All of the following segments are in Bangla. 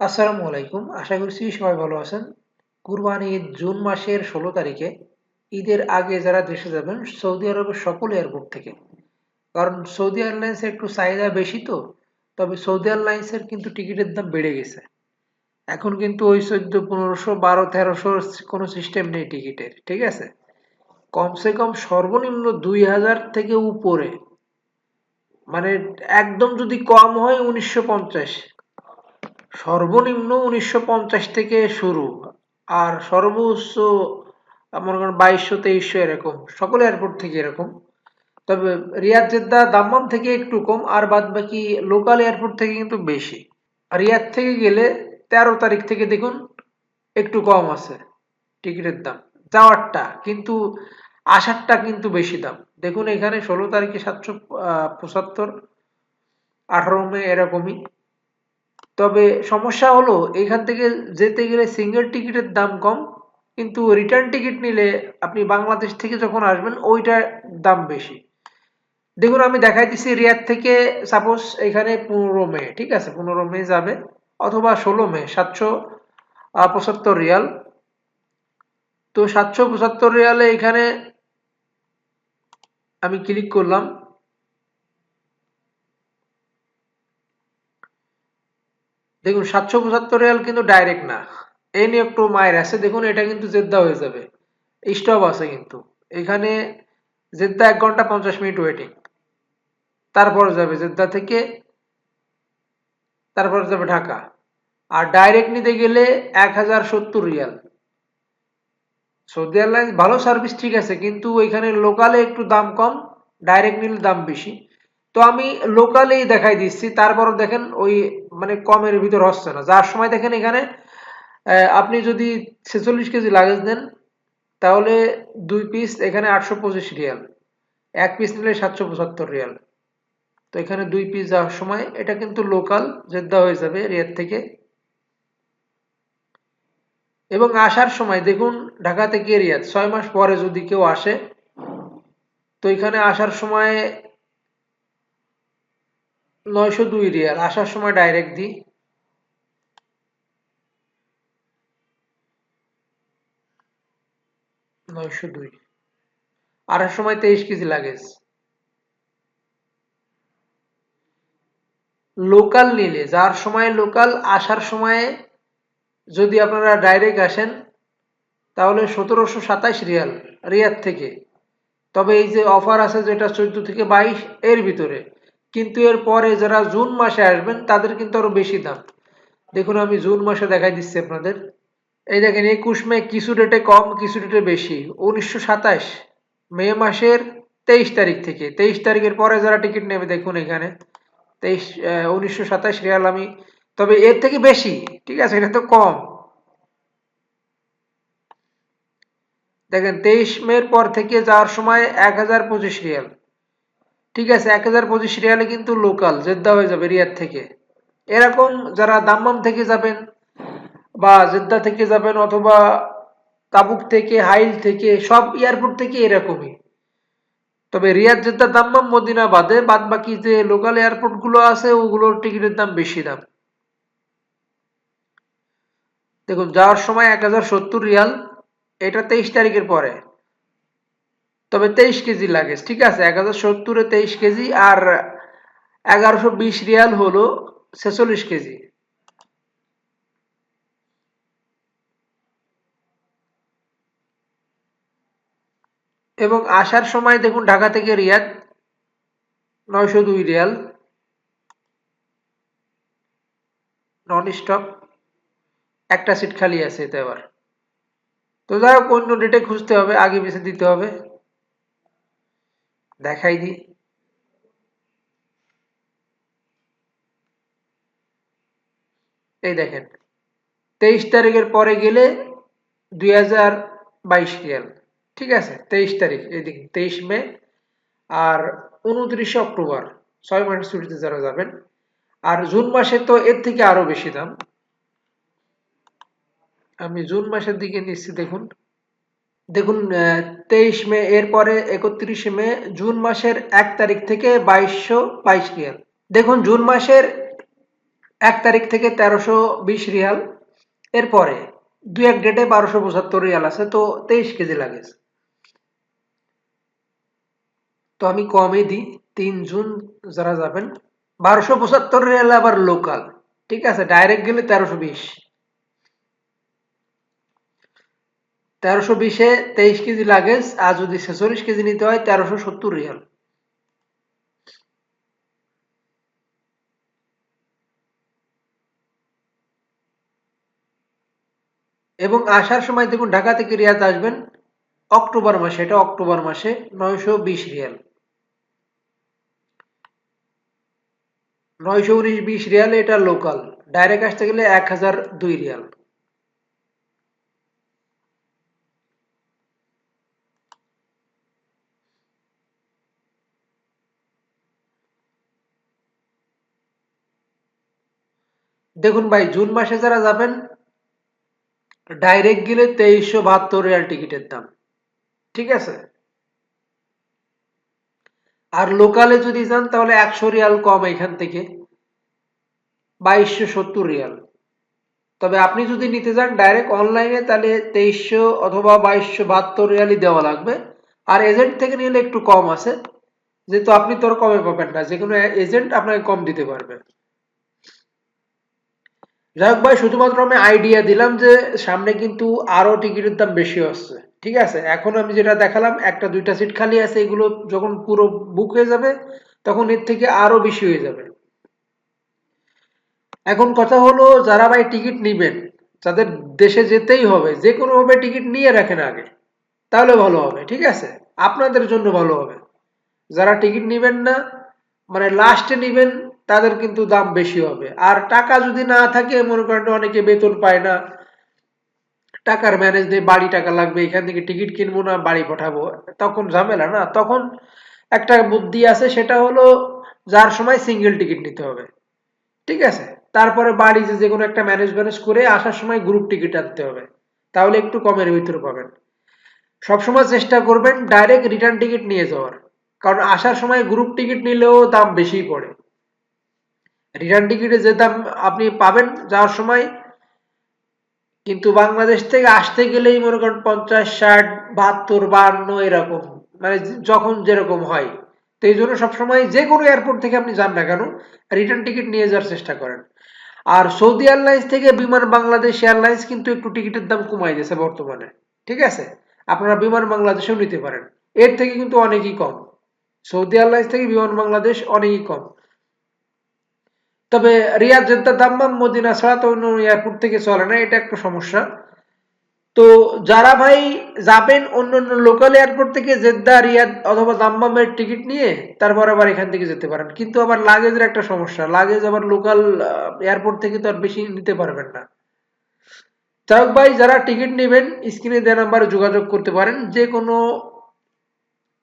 আসসালামু আলাইকুম। আশা করছি সবাই ভালো আছেন। কুরবানি ঈদ জুন মাসের ষোলো তারিখে ঈদের আগে যারা দেশে যাবেন, সৌদি আরবের সকল এয়ারপোর্ট থেকে। কারণ সৌদি এয়ারলাইন্সের একটু চাহিদা বেশি তো, তবে সৌদি এয়ারলাইন্সের কিন্তু টিকিটের দাম বেড়ে গেছে। এখন কিন্তু ওই চোদ্দ, পনেরোশো, বারো, তেরোশো কোনো সিস্টেম নেই টিকিটের, ঠিক আছে? কমসে কম সর্বনিম্ন দুই হাজার থেকে উপরে। মানে একদম যদি কম হয় উনিশশো পঞ্চাশ। সর্বনিম্ন উনিশশো পঞ্চাশ থেকে শুরু আর সর্বোচ্চ মনে করেন বাইশশো, তেইশশো এরকম। সকল এয়ারপোর্ট থেকে এরকম। তবে রিয়াদ জেদ্দা দাম্মাম থেকে একটু কম, আর বাদ বাকি লোকাল এয়ারপোর্ট থেকে কিন্তু বেশি। রিয়াদ থেকে গেলে তেরো তারিখ থেকে দেখুন একটু কম আছে টিকিটের দাম। যাওয়ারটা কিন্তু আসারটা কিন্তু বেশি দাম। দেখুন এখানে ষোলো তারিখে সাতশো পঁচাত্তর, আঠারো মে এরকমই। তবে সমস্যা হলো, এখান থেকে যেতে গেলে সিঙ্গেল টিকিটের দাম কম, কিন্তু রিটার্ন টিকিট নিলে আপনি বাংলাদেশ থেকে যখন আসবেন ওইটার দাম বেশি। দেখুন, আমি দেখাই দিচ্ছি রিয়াদ থেকে সাপোজ এখানে পনেরো মে, ঠিক আছে, পনেরো মে যাবে, অথবা ষোলো মে, সাতশো পঁচাত্তর রিয়াল। তো সাতশো পঁচাত্তর রিয়ালে এখানে আমি ক্লিক করলাম দেখুন, সাতশো পঁচাত্তর রিয়াল কিন্তু ডাইরেক্ট না। এই নিয়ে একটু মায়ের আছে। দেখুন, এটা কিন্তু জেদ্দা হয়ে যাবে। স্টপ আছে কিন্তু। এখানে জেদ্দা এক ঘণ্টা পঞ্চাশ মিনিট ওয়েটিং তারপর যাবে জেদ্দা থেকে, তারপর যাবে ঢাকা। আর ডাইরেক্ট নিতে গেলে এক হাজার সত্তর রিয়াল। সৌদি এয়ারলাইন্স ভালো সার্ভিস ঠিক আছে, কিন্তু এখানে লোকালে একটু দাম কম ডাইরেক্ট নিলে দাম বেশি। তো আমি লোকালেই দেখাই দিচ্ছি। তারপরও দেখেন ওই মানে কমের ভিতর হচ্ছে না। যার সময় দেখেন এখানে আপনি যদি ছেচল্লিশ কেজি লাগেজ নেন, তাহলে দুই পিস এখানে আটশো পঁচিশ রিয়াল। এক পিস নিলে সাতশো পঁচাত্তর রিয়াল। তো এখানে দুই পিস যাওয়ার সময় এটা কিন্তু লোকাল জেদ্দা হয়ে যাবে রিয়াদ থেকে। এবং আসার সময় দেখুন ঢাকা থেকে রিয়াদ? ছয় মাস পরে যদি কেউ আসে, তো এখানে আসার সময় নয়শো দুই রিয়াল। আসার সময় ডাইরেক্ট দিই। নয়শো দুই। আসার সময় তেইশ কেজি লাগেজ। লোকাল নিলে, যার সময় লোকাল, আসার সময় যদি আপনারা ডাইরেক্ট আসেন, তাহলে সতেরোশো সাতাইশ রিয়াল রিয়াদ থেকে। তবে এই যে অফার আছে যেটা চোদ্দ থেকে বাইশ, এর ভিতরে। কিন্তু এর পরে যারা জুন মাসে আসবেন, তাদের কিন্তু আরও বেশি দাম। দেখুন, আমি জুন মাসে দেখাই দিচ্ছি আপনাদের। এই দেখেন, একুশ মে কিছু ডেটে কম, কিছু ডেটে বেশি। উনিশশো সাতাশ মে মাসের তেইশ তারিখ থেকে। তেইশ তারিখের পরে যারা টিকিট নেবে, দেখুন এখানে। তেইশ উনিশশো সাতাশ রিয়াল আমি, তবে এর থেকে বেশি, ঠিক আছে? এটা তো কম। দেখেন, তেইশ মের পর থেকে যাওয়ার সময় এক হাজার পঁচিশ রিয়াল। ঠিক আছে, এক হাজার পঁচিশ রিয়ালে কিন্তু লোকাল জেদ্দা হয়ে যাবে রিয়াদ থেকে। এরকম যারা দাম্মাম থেকে যাবেন বা জেদ্দা থেকে যাবেন অথবা তাবুক থেকে, হাইল থেকে, সব এয়ারপোর্ট থেকে এরকমই। তবে রিয়াদ, জেদ্দা, দাম্মাম মদিনা বাদে বাদ বাকি যে লোকাল এয়ারপোর্টগুলো আছে, ওগুলোর টিকিটের দাম বেশি দাম। দেখুন, যাওয়ার সময় এক হাজার সত্তর রিয়াল, এটা তেইশ তারিখের পরে। তবে তেইশ কেজি লাগেজ ঠিক আছে? এক হাজার সত্তরে তেইশ কেজি আর এগারোশো বিশ রিয়াল হলো ছেচল্লিশ কেজি। এবং আসার সময় দেখুন ঢাকা থেকে রিয়াদ নয়শো দুই রিয়াল। নন স্টপ একটা সিট খালি আছে এতে আবার। তো যাই হোক, অন্য ডেটে খুঁজতে হবে, আগে পিছিয়ে দিতে হবে। দেখাই দিই এই দেখেন, তেইশ তারিখের পরে গেলে দুই হাজার বাইশ রিয়াল, ঠিক আছে? তেইশ তারিখ দেখুন, তেইশ মে আর উনত্রিশে অক্টোবর, ছয় মাস ছুটিতে যারা যাবেন। আর জুন মাসে তো এর থেকে আরও বেশি দাম। আমি জুন মাসের দিকে নিচ্ছি, দেখুন। দেখুন তেইশ মে, এরপরে একত্রিশে মে, জুন মাসের এক তারিখ থেকে বাইশশো বাইশ রিয়াল। দেখুন, জুন মাসের এক তারিখ থেকে তেরোশো বিশ রিয়াল। এরপরে দু এক ডেটে বারোশো পঁচাত্তর রিয়াল আছে, তো তেইশ কেজি লাগে। তো আমি কমই দিই, তিন জুন যারা যাবেন। বারোশো পঁচাত্তর রিয়াল আবার লোকাল ঠিক আছে? ডাইরেক্ট গেলে তেরোশো বিশ। তেরোশো বিশে তেইশ কেজি লাগেজ আর যদি ছেচল্লিশ কেজি নিতে হয় তেরোশো সত্তর রিয়াল। এবং আসার সময় দেখুন, ঢাকা থেকে রিয়াদ আসবেন অক্টোবর মাসে, এটা অক্টোবর মাসে, নয়শো বিশ রিয়াল। নয়শো উনিশ বিশ রিয়াল এটা লোকাল ডাইরেক্ট আসতে গেলে এক হাজার দুই রিয়াল। দেখুন ভাই, জুন মাসে যারা যাবেন ডাইরেক্ট গেলে তেইশশো বাহাত্তর রিয়াল টিকিটের দাম। ঠিক আছে? আর লোকালে যদি যান, তাহলে একশো রিয়াল কম এখান থেকে। বাইশশো সত্তর রিয়াল তবে আপনি যদি নিতে যান ডাইরেক্ট অনলাইনে তাহলে তেইশশো অথবা বাইশশো বাহাত্তর রিয়ালই দেওয়া লাগবে। আর এজেন্ট থেকে নিলে একটু কম আছে। যেহেতু আপনি তোর কমে পাবেন না যে কোনো এজেন্ট আপনাকে কম দিতে পারবে। যাই হোক ভাই, শুধুমাত্র আমি আইডিয়া দিলাম যে সামনে কিন্তু আরও টিকিটের দাম বেশি হচ্ছে ঠিক আছে? এখন আমি যেটা দেখালাম, একটা, দুইটা সিট খালি আছে, এগুলো যখন পুরো বুক হয়ে যাবে, তখন এর থেকে আরও বেশি হয়ে যাবে। এখন কথা হলো, যারা ভাই টিকিট নিবেন, যাদের দেশে যেতেই হবে, যে কোনো ভাবে টিকিট নিয়ে রাখেন আগে, তাহলে ভালো হবে, ঠিক আছে? আপনাদের জন্য ভালো হবে। যারা টিকিট নিবেন না মানে লাস্টে নিবেন তাদের কিন্তু দাম বেশি হবে। আর টাকা যদি না থাকে, মনে করেন অনেকে বেতন পায় না, টাকার ম্যানেজ দিয়ে বাড়ি টাকা লাগবে, এখান থেকে টিকিট কিনবো না, বাড়ি পাঠাবো, তখন ঝামেলা না। তখন একটা বুদ্ধি আছে, সেটা হলো যার সময় সিঙ্গেল টিকিট নিতে হবে। ঠিক আছে? তারপরে বাড়ি যে কোনো একটা ম্যানেজ ম্যানেজ করে আসার সময় গ্রুপ টিকিট আনতে হবে। তাহলে একটু কমের ভিতরে পাবেন। সবসময় চেষ্টা করবেন ডাইরেক্ট রিটার্ন টিকিট নিয়ে যাওয়ার। কারণ আসার সময় গ্রুপ টিকিট নিলেও দাম বেশি পড়ে। রিটার্ন টিকিটে যে দাম আপনি পাবেন যাওয়ার সময়, কিন্তু বাংলাদেশ থেকে আসতে গেলেই মনে করেন পঞ্চাশ, ষাট, বাহাত্তর, বাহান্ন এরকম মানে যখন যেরকম হয়। তো এই জন্য সবসময় যে কোনো এয়ারপোর্ট থেকে আপনি যান না কেন রিটার্ন টিকিট নিয়ে যাওয়ার চেষ্টা করেন। আর সৌদি এয়ারলাইন্স থেকে বিমান বাংলাদেশ এয়ারলাইন্স কিন্তু একটু টিকিটের দাম কমাই দিয়েছে বর্তমানে, ঠিক আছে? আপনারা বিমান বাংলাদেশেও নিতে পারেন। এর থেকে কিন্তু অনেকই কম। সৌদি এয়ারলাইন্স থেকে বিমান বাংলাদেশ অনেকই কম। তবে রিয়াদ জেদ্দা দাম্মাম মদিনা ছাড়া তো অন্য এয়ারপোর্ট থেকে চলে না, এটা একটা সমস্যা। তো যারা ভাই যাবেন অন্য অন্য লোকাল এয়ারপোর্ট থেকে জেদ্দা, রিয়াদ অথবা দাম্মামের টিকিট নিয়ে, তারপর আবার এখান থেকে যেতে পারেন। কিন্তু আবার লাগেজের একটা সমস্যা লাগেজ আবার লোকাল এয়ারপোর্ট থেকে তো আর বেশি নিতে পারবেন না। যাই ভাই, যারা টিকিট নেবেন স্ক্রিনে দেওয়া নাম্বারে যোগাযোগ করতে পারেন। যে কোনো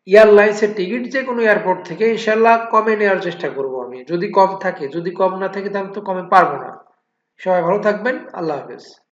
এয়ারলাইন্সের টিকিট যে কোনো এয়ারপোর্ট থেকে ইনশাল্লাহ কমে নেওয়ার চেষ্টা করব আমি। যদি কম থাকে, যদি কম না থাকে, তাহলে তো কমে পারব না। সবাই ভালো থাকবেন। আল্লাহ হাফেজ।